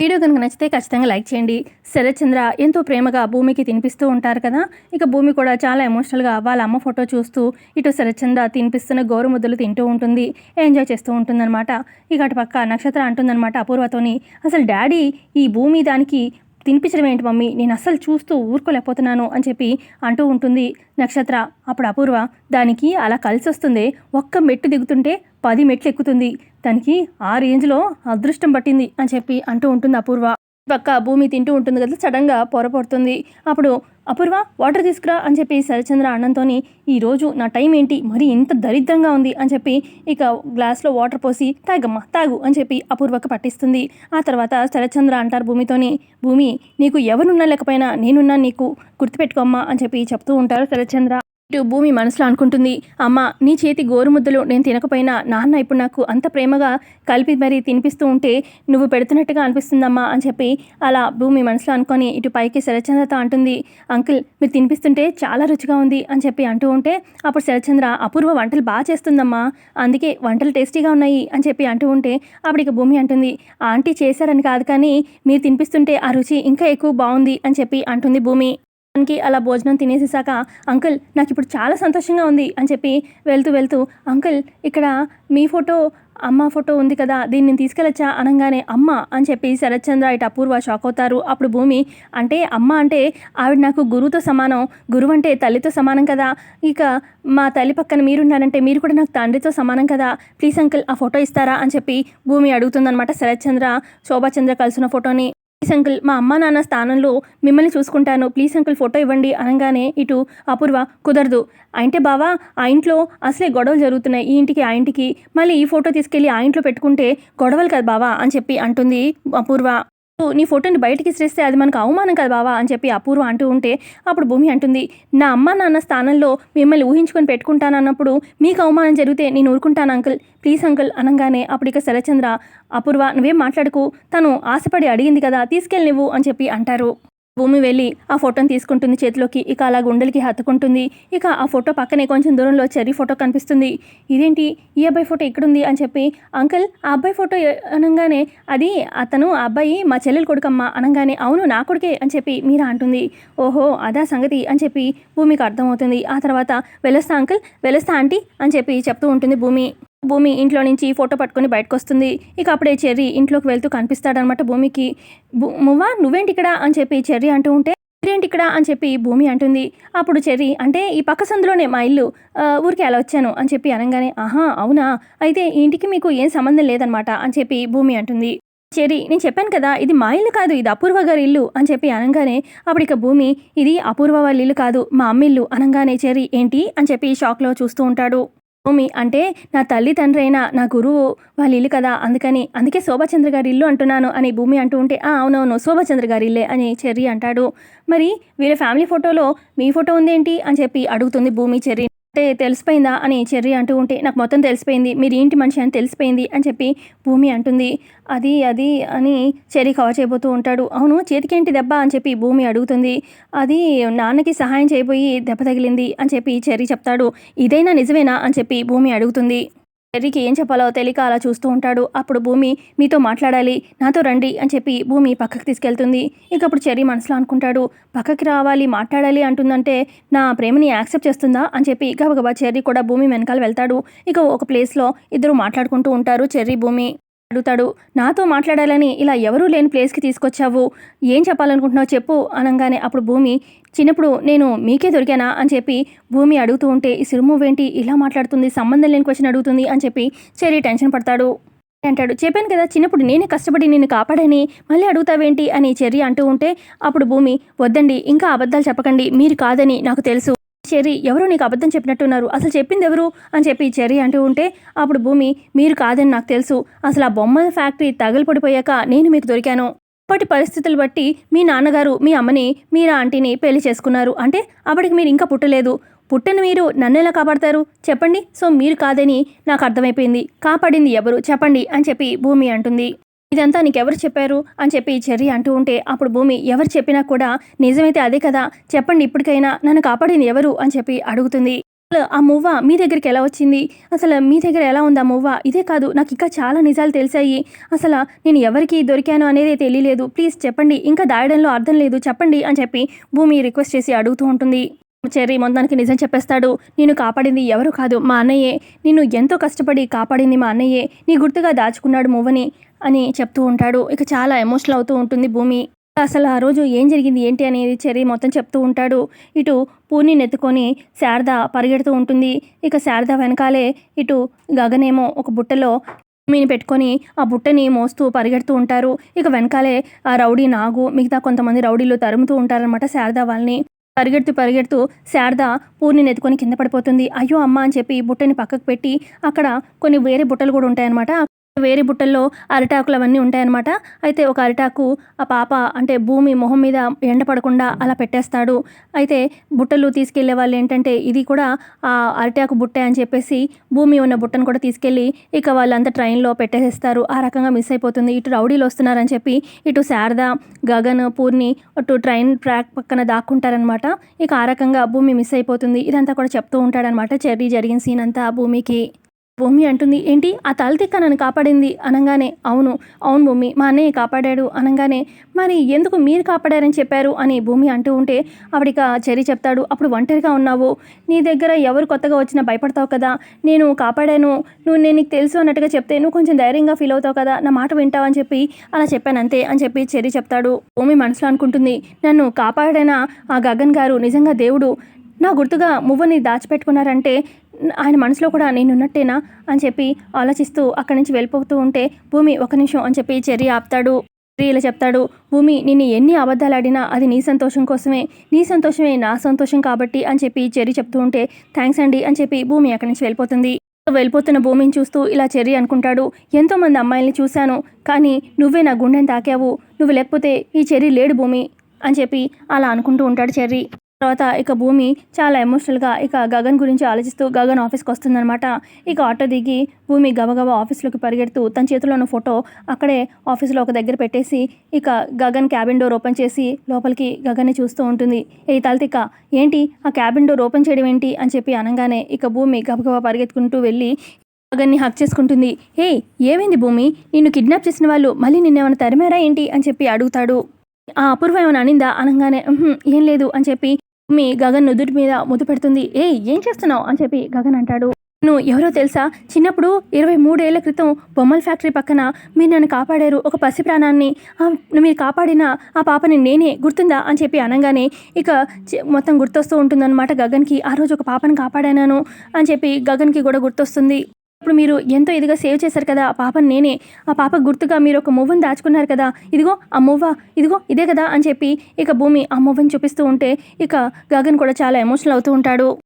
Video కనుక నచ్చితే ఖచ్చితంగా లైక్ చేయండి. శరత్చంద్ర ఎంతో ప్రేమగా భూమికి తినిపిస్తూ ఉంటారు కదా. ఇక భూమి కూడా చాలా ఎమోషనల్గా వాళ్ళ అమ్మ ఫోటో చూస్తూ ఇటు శరత్చంద్ర తినిపిస్తున్న గోరుముద్దలు తింటూ ఉంటుంది. ఎంజాయ్ చేస్తూ ఉంటుందన్నమాట. ఇక అటు పక్క నక్షత్ర అంటుందన్నమాట అపూర్వతోని. అసలు డాడీ ఈ భూమి దానికి తినిపించడం ఏంటి మమ్మీ? నేను అస్సలు చూస్తూ ఊరుకోలేకపోతున్నాను అని చెప్పి అంటూ ఉంటుంది నక్షత్ర. అప్పుడు అపూర్వ దానికి అలా కలిసి వస్తుంది. ఒక్క మెట్టు దిగుతుంటే పది మెట్లు ఎక్కుతుంది. దానికి ఆ రేంజ్లో అదృష్టం పట్టింది అని చెప్పి అంటూ ఉంటుంది అపూర్వ. పక్క భూమి తింటూ ఉంటుంది కదా సడన్గా పొరపడుతుంది అప్పుడు అపూర్వ వాటర్ తీసుకురా అని చెప్పి శరచంద్ర అన్నంతోని ఈరోజు నా టైం ఏంటి? మరి ఇంత దరిద్రంగా ఉంది అని చెప్పి ఇక గ్లాస్లో వాటర్ పోసి తాగమ్మా తాగు అని చెప్పి అపూర్వకు పట్టిస్తుంది. ఆ తర్వాత శరచంద్ర అంటారు భూమితోని భూమి నీకు ఎవరున్నా లేకపోయినా నేనున్నా నీకు గుర్తుపెట్టుకోమ్మా అని చెప్పి చెప్తూ ఉంటారు శరచంద్ర ఇటు భూమి మనసులో అనుకుంటుంది. అమ్మ నీ చేతి గోరుముద్దలు నేను తినకపోయినా నాన్న ఇప్పుడు నాకు అంత ప్రేమగా కలిపి మరీ తినిపిస్తూ ఉంటే నువ్వు పెడుతున్నట్టుగా అనిపిస్తుందమ్మా అని చెప్పి అలా భూమి మనసులో అనుకొని ఇటు పైకి శరచంద్రతో అంటుంది. అంకుల్ మీరు తినిపిస్తుంటే చాలా రుచిగా ఉంది అని చెప్పి అంటూ ఉంటే అప్పుడు శరచంద్ర అపూర్వ వంటలు బాగా చేస్తుందమ్మా. అందుకే వంటలు టేస్టీగా ఉన్నాయి అని చెప్పి అంటూ ఉంటే అప్పుడు ఇక భూమి అంటుంది ఆంటీ చేశారని కాదు కానీ మీరు తినిపిస్తుంటే ఆ రుచి ఇంకా ఎక్కువ బాగుంది అని చెప్పి అంటుంది భూమి. దానికి అలా భోజనం తినేసేసాక అంకుల్ నాకు ఇప్పుడు చాలా సంతోషంగా ఉంది అని చెప్పి వెళ్తూ వెళ్తూ అంకుల్ ఇక్కడ మీ ఫోటో అమ్మ ఫోటో ఉంది కదా దీన్ని నేను తీసుకెళ్ళచ్చా? అనగానే అమ్మ అని చెప్పి శరత్చంద్ర ఇటు అపూర్వ షాక్ అవుతారు. అప్పుడు భూమి అంటే అమ్మ అంటే ఆవిడ నాకు గురువుతో సమానం. గురువు అంటే తల్లితో సమానం కదా. ఇక మా తల్లి పక్కన మీరున్నారంటే మీరు కూడా నాకు తండ్రితో సమానం కదా. ప్లీజ్ అంకుల్ ఆ ఫోటో ఇస్తారా? అని చెప్పి భూమి అడుగుతుందనమాట శరత్చంద్ర. శోభాచంద్ర కలిసిన ఫోటోని. ప్లీజ్ అంకుల్ మా అమ్మ నాన్న స్థానంలో మిమ్మల్ని చూసుకుంటాను. ప్లీజ్ అంకుల్ ఫోటో ఇవ్వండి అనగానే ఇటు అపూర్వ కుదరదు. అంటే బావా ఆ ఇంట్లో అసలే గొడవలు జరుగుతున్నాయి. ఈ ఇంటికి ఆ ఇంటికి. మళ్ళీ ఈ ఫోటో తీసుకెళ్ళి ఆ ఇంట్లో పెట్టుకుంటే గొడవలు కదా బావా అని చెప్పి అంటుంది అపూర్వ. నీ ఫోటోని బయటికి ఇసిరేస్తే అది మనకు అవమానం కదా బావా అని చెప్పి అపూర్వ అంటూ ఉంటే అప్పుడు భూమి అంటుంది నా అమ్మ నాన్న స్థానంలో మిమ్మల్ని ఊహించుకొని పెట్టుకుంటానన్నప్పుడు మీకు అవమానం జరిగితే నేను ఊరుకుంటాను అంకుల్. ప్లీజ్ అంకుల్ అనగానే అప్పుడు ఇక శరచంద్ర అపూర్వ నువ్వేం మాట్లాడుకు తను ఆశపడి అడిగింది కదా తీసుకెళ్ళి నువ్వు అని చెప్పి అంటారు. భూమి వెళ్ళి ఆ ఫోటోని తీసుకుంటుంది చేతిలోకి. ఇక అలా గుండెలకి హత్తుకుంటుంది. ఇక ఆ ఫోటో పక్కనే కొంచెం దూరంలో చెర్రీ ఫోటో కనిపిస్తుంది. ఇదేంటి? ఈ అబ్బాయి ఫోటో ఎక్కడుంది? అని చెప్పి అంకుల్ ఆ అబ్బాయి ఫోటో అనగానే అది అతను ఆ అబ్బాయి మా చెల్లెలు కొడుకమ్మ అనగానే అవును నా కొడుకే అని చెప్పి మీరా అంటుంది. ఓహో అదా సంగతి అని చెప్పి భూమికి అర్థమవుతుంది. ఆ తర్వాత వెలుస్తా అంకుల్ వెలుస్తా ఆంటీ అని చెప్పి చెప్తూ ఉంటుంది భూమి. భూమి ఇంట్లో నుంచి ఫోటో పట్టుకొని బయటకు వస్తుంది ఇక అప్పుడే చెర్రీ ఇంట్లోకి వెళ్తూ కనిపిస్తాడనమాట భూమికి. మువ్వా? నువ్వేంటి ఇక్కడ? అని చెప్పి చెర్రీ అంటూ ఉంటే ఏంటి ఇక్కడ? అని చెప్పి భూమి అంటుంది. అప్పుడు చెర్రీ అంటే ఈ పక్క సందులోనే మా ఇల్లు. ఊరికి అలా వచ్చాను. అని చెప్పి అనగానే ఆహా అవునా? అయితే ఈ ఇంటికి మీకు ఏం సంబంధం లేదనమాట అని చెప్పి భూమి అంటుంది. చెరి నేను చెప్పాను కదా ఇది మా ఇల్లు కాదు ఇది అపూర్వ గారి ఇల్లు. అని చెప్పి అనగానే అప్పుడు ఇక భూమి ఇది అపూర్వ వాళ్ళ ఇల్లు కాదు మా అమ్మ ఇల్లు. అనగానే చెరి ఏంటి? అని చెప్పి షాక్లో చూస్తూ ఉంటాడు. భూమి అంటే నా తల్లి తండ్రి అయిన నా గురువు వాళ్ళ ఇల్లు కదా అందుకని అందుకే శోభాచంద్ర గారి ఇల్లు అంటున్నాను అని భూమి అంటూ ఉంటే "ఆ, అవునవును శోభాచంద్ర గారి ఇల్లే అని చెర్రీ అంటాడు. మరి వీళ్ళ ఫ్యామిలీ ఫోటోలో మీ ఫోటో ఉందేంటి? అని చెప్పి అడుగుతుంది భూమి చెర్రీ. అంటే తెలిసిపోయిందా అని చెర్రీ అంటూ ఉంటే నాకు మొత్తం తెలిసిపోయింది మీరు ఏంటి మనిషి అని తెలిసిపోయింది అని చెప్పి భూమి అంటుంది. అది అది అని చెర్రీ కవర్ చేయబోతూ ఉంటాడు. అవును చేతికేంటి దెబ్బ? అని చెప్పి భూమి అడుగుతుంది. అది నాన్నకి సహాయం చేయబోయి దెబ్బ తగిలింది అని చెప్పి చెర్రీ చెప్తాడు. ఇదైనా నిజమేనా? అని చెప్పి భూమి అడుగుతుంది. టెర్రీకి ఏం చెప్పాలో తెలియక అలా చూస్తూ ఉంటాడు. అప్పుడు భూమి మీతో మాట్లాడాలి నాతో రండి అని చెప్పి భూమి పక్కకు తీసుకెళ్తుంది. ఇక అప్పుడు చెర్రీ మనసులో అనుకుంటాడు పక్కకి రావాలి మాట్లాడాలి అంటుందంటే నా ప్రేమని యాక్సెప్ట్ చేస్తుందా? అని చెప్పి గబగబా చెర్రీ కూడా భూమి వెనకాల వెళ్తాడు. ఇక ఒక ప్లేస్లో ఇద్దరు మాట్లాడుకుంటూ ఉంటారు చెర్రీ భూమి. అడుగుతాడు. నాతో మాట్లాడాలని ఇలా ఎవరూ లేని ప్లేస్కి తీసుకొచ్చావు? ఏం చెప్పాలనుకుంటున్నావు చెప్పు అనగానే అప్పుడు భూమి చిన్నప్పుడు నేను మీకే దొరికానా? అని చెప్పి భూమి అడుగుతూ ఉంటే ఈ సిరుమూవేంటి ఇలా మాట్లాడుతుంది? సంబంధం లేని క్వశ్చన్ అడుగుతుంది? అని చెప్పి చెరి టెన్షన్ పడతాడు. అంటాడు చెప్పాను కదా చిన్నప్పుడు నేనే కష్టపడి నేను కాపాడని? మళ్ళీ అడుగుతావేంటి? అని చెర్రి అంటూ ఉంటే అప్పుడు భూమి వద్దండి ఇంకా అబద్ధాలు చెప్పకండి. మీరు కాదని నాకు తెలుసు. చెర్రీ ఎవరు నీకు అబద్ధం చెప్పినట్టున్నారు. అసలు చెప్పింది ఎవరు? అని చెప్పి చెర్రీ అంటూ ఉంటే అప్పుడు భూమి మీరు కాదని నాకు తెలుసు. అసలు ఆ బొమ్మల ఫ్యాక్టరీ తగలపడిపోయాక నేను మీకు దొరికాను. అప్పటి పరిస్థితులు బట్టి మీ నాన్నగారు మీ అమ్మని మీరు ఆంటీని పెళ్ళి చేసుకున్నారు. అంటే అప్పటికి మీరు ఇంకా పుట్టలేదు. పుట్టని మీరు నన్ను ఎలా కాపాడతారు? చెప్పండి. సో మీరు కాదని నాకు అర్థమైపోయింది. కాపాడింది ఎవరు? చెప్పండి అని చెప్పి భూమి అంటుంది. ఇదంతా నీకెవరు చెప్పారు? అని చెప్పి చెర్రి అంటూ ఉంటే అప్పుడు భూమి ఎవరు చెప్పినా కూడా నిజమైతే అదే కదా? చెప్పండి ఇప్పటికైనా నన్ను కాపాడింది ఎవరు? అని చెప్పి అడుగుతుంది. అసలు ఆ మువ్వ మీ దగ్గరికి ఎలా వచ్చింది? అసలు మీ దగ్గర ఎలా ఉంది ఆ మువ్వ? ఇదే కాదు నాకు ఇంకా చాలా నిజాలు తెలిసాయి. అసలు నేను ఎవరికి దొరికాను అనేది తెలియలేదు. ప్లీజ్ చెప్పండి ఇంకా దాయడంలో అర్థం లేదు. చెప్పండి అని చెప్పి భూమి రిక్వెస్ట్ చేసి అడుగుతూ ఉంటుంది. చెర్రీ మొత్తానికి నిజం చెప్పేస్తాడు. నేను కాపాడింది ఎవరు కాదు మా అన్నయ్యే. నిన్ను ఎంతో కష్టపడి కాపాడింది మా అన్నయ్యే. నీ గుర్తుగా దాచుకున్నాడు మువ్వని. అని చెప్తూ ఉంటాడు. ఇక చాలా ఎమోషనల్ అవుతూ ఉంటుంది భూమి. అసలు ఆ రోజు ఏం జరిగింది? ఏంటి అనేది చెర్రీ మొత్తం చెప్తూ ఉంటాడు. ఇటు పూర్ణిని నెత్తుకొని శారద పరిగెడుతూ ఉంటుంది. ఇక శారద వెనకాలే ఇటు గగనేమో ఒక బుట్టలో భూమిని పెట్టుకొని ఆ బుట్టని మోస్తూ పరిగెడుతూ ఉంటారు. ఇక వెనకాలే ఆ రౌడీ నాగు మిగతా కొంతమంది రౌడీలు తరుముతూ ఉంటారనమాట శారద వాళ్ళని. పరిగెడుతూ పరిగెడుతూ శారద పూర్ణిని ఎత్తుకొని కింద పడిపోతుంది. అయ్యో అమ్మ అని చెప్పి బుట్టని పక్కకు పెట్టి అక్కడ కొన్ని వేరే బుట్టలు కూడా ఉంటాయన్నమాట. వేరే బుట్టల్లో అరిటాకులు అవన్నీ ఉంటాయన్నమాట. అయితే ఒక అరిటాకు ఆ పాప అంటే భూమి మొహం మీద ఎండ పడకుండా అలా పెట్టేస్తాడు. అయితే బుట్టలు తీసుకెళ్ళే వాళ్ళు ఏంటంటే ఇది కూడా ఆ అరిటాకు బుట్టే అని చెప్పేసి భూమి ఉన్న బుట్టను కూడా తీసుకెళ్ళి ఇక వాళ్ళంతా ట్రైన్లో పెట్టేసేస్తారు. ఆ రకంగా మిస్ అయిపోతుంది. ఇటు రౌడీలు వస్తున్నారని చెప్పి ఇటు శారద గగన్ పూర్ణి అటు ట్రైన్ ట్రాక్ పక్కన దాక్కుంటారనమాట ఇక ఆ రకంగా భూమి మిస్ అయిపోతుంది. ఇదంతా కూడా చెప్తూ ఉంటాడనమాట చెర్రీ జరిగిన సీన్ అంతా భూమికి. భూమి అంటుంది. ఏంటి? ఆ తలతిక్క నన్ను కాపాడింది? అనగానే. అవును. అవును భూమి మా అన్నయ్య కాపాడాడు. అనగానే. మరి ఎందుకు మీరు కాపాడారని చెప్పారు? అని భూమి అంటూ ఉంటే ఆవిడిక చెరి చెప్తాడు. అప్పుడు ఒంటరిగా ఉన్నావు. నీ దగ్గర ఎవరు కొత్తగా వచ్చినా భయపడతావు కదా. నేను కాపాడాను. నువ్వు నేను నీకు తెలుసు అన్నట్టుగా చెప్తే నువ్వు కొంచెం ధైర్యంగా ఫీల్ అవుతావు కదా. నా మాట వింటావు అని చెప్పి అలా చెప్పాను అంతే అని చెప్పి చెరి చెప్తాడు భూమి మనసులో అనుకుంటుంది. నన్ను కాపాడిన ఆ గగన్ గారు నిజంగా దేవుడు. నా గుర్తుగా మువ్వని దాచిపెట్టుకున్నారంటే ఆయన మనసులో కూడా నేనున్నట్టేనా అని చెప్పి ఆలోచిస్తూ అక్కడి నుంచి వెళ్ళిపోతూ ఉంటే భూమి ఒక నిమిషం అని చెప్పి చెర్రీ ఆపుతాడు. ఇలా చెప్తాడు భూమి నిన్ను ఎన్ని అబద్ధాలు ఆడినా అది నీ సంతోషం కోసమే. నీ సంతోషమే నా సంతోషం కాబట్టి అని చెప్పి చెర్రీ చెప్తూ ఉంటే థ్యాంక్స్ అండి అని చెప్పి భూమి అక్కడి నుంచి వెళ్ళిపోతుంది. వెళ్ళిపోతున్న భూమిని చూస్తూ ఇలా చెర్రీ అనుకుంటాడు ఎంతోమంది అమ్మాయిల్ని చూశాను కానీ నువ్వే నా గుండెని తాకావు. నువ్వు లేకపోతే ఈ చెర్రీ లేడు భూమి అని చెప్పి అలా అనుకుంటూ ఉంటాడు చెర్రీ. తర్వాత ఇక భూమి చాలా ఎమోషనల్గా ఇక గగన్ గురించి ఆలోచిస్తూ గగన్ ఆఫీస్కి వస్తుందనమాట ఇక ఆటో దిగి భూమి గబగబా ఆఫీస్లోకి పరిగెడుతూ తన చేతిలో ఉన్న ఫోటో అక్కడే ఆఫీస్లో ఒక దగ్గర పెట్టేసి ఇక గగన్ క్యాబిన్ డోర్ ఓపెన్ చేసి లోపలికి గగన్ని చూస్తూ ఉంటుంది. ఏ తలతిక ఏంటి? ఆ క్యాబిన్ డోర్ ఓపెన్ చేయడం ఏంటి? అని చెప్పి అనగానే ఇక భూమి గబగబా పరిగెత్తుకుంటూ వెళ్ళి గగన్ని హక్ చేసుకుంటుంది. హే ఏమైంది భూమి? నిన్ను కిడ్నాప్ చేసిన వాళ్ళు మళ్ళీ నిన్నేమైనా తరిమారా ఏంటి? అని చెప్పి అడుగుతాడు. ఆ అపూర్వం ఏమైనా అనిందా? అనగానే ఏం లేదు అని చెప్పి మీ గగన్ నుదుటి మీద ముద్దు పెడుతుంది. ఏ ఏం చేస్తున్నావు? అని చెప్పి గగన్ అంటాడు. నువ్వు ఎవరో తెలుసా? చిన్నప్పుడు ఇరవై మూడేళ్ళ క్రితం బొమ్మల ఫ్యాక్టరీ పక్కన మీరు నన్ను కాపాడారు ఒక పసి ప్రాణాన్ని. మీరు కాపాడిన ఆ పాపని నేనే గుర్తుందా? అని చెప్పి అనగానే ఇక మొత్తం గుర్తొస్తూ ఉంటుందన్నమాట గగన్కి. ఆ రోజు ఒక పాపని కాపాడాను అని చెప్పి గగన్కి కూడా గుర్తొస్తుంది. ఇప్పుడు మీరు ఎంతో ఇదిగా సేవ్ చేశారు కదా ఆ పాప నేనే ఆ పాప గుర్తుగా మీరు ఒక మువ్వని దాచుకున్నారు కదా ఇదిగో ఆ మువ్వ ఇదిగో ఇదే కదా అని చెప్పి ఇక భూమి ఆ మువ్వను చూపిస్తూ ఉంటే ఇక గగన్ కూడా చాలా ఎమోషనల్ అవుతూ ఉంటాడు.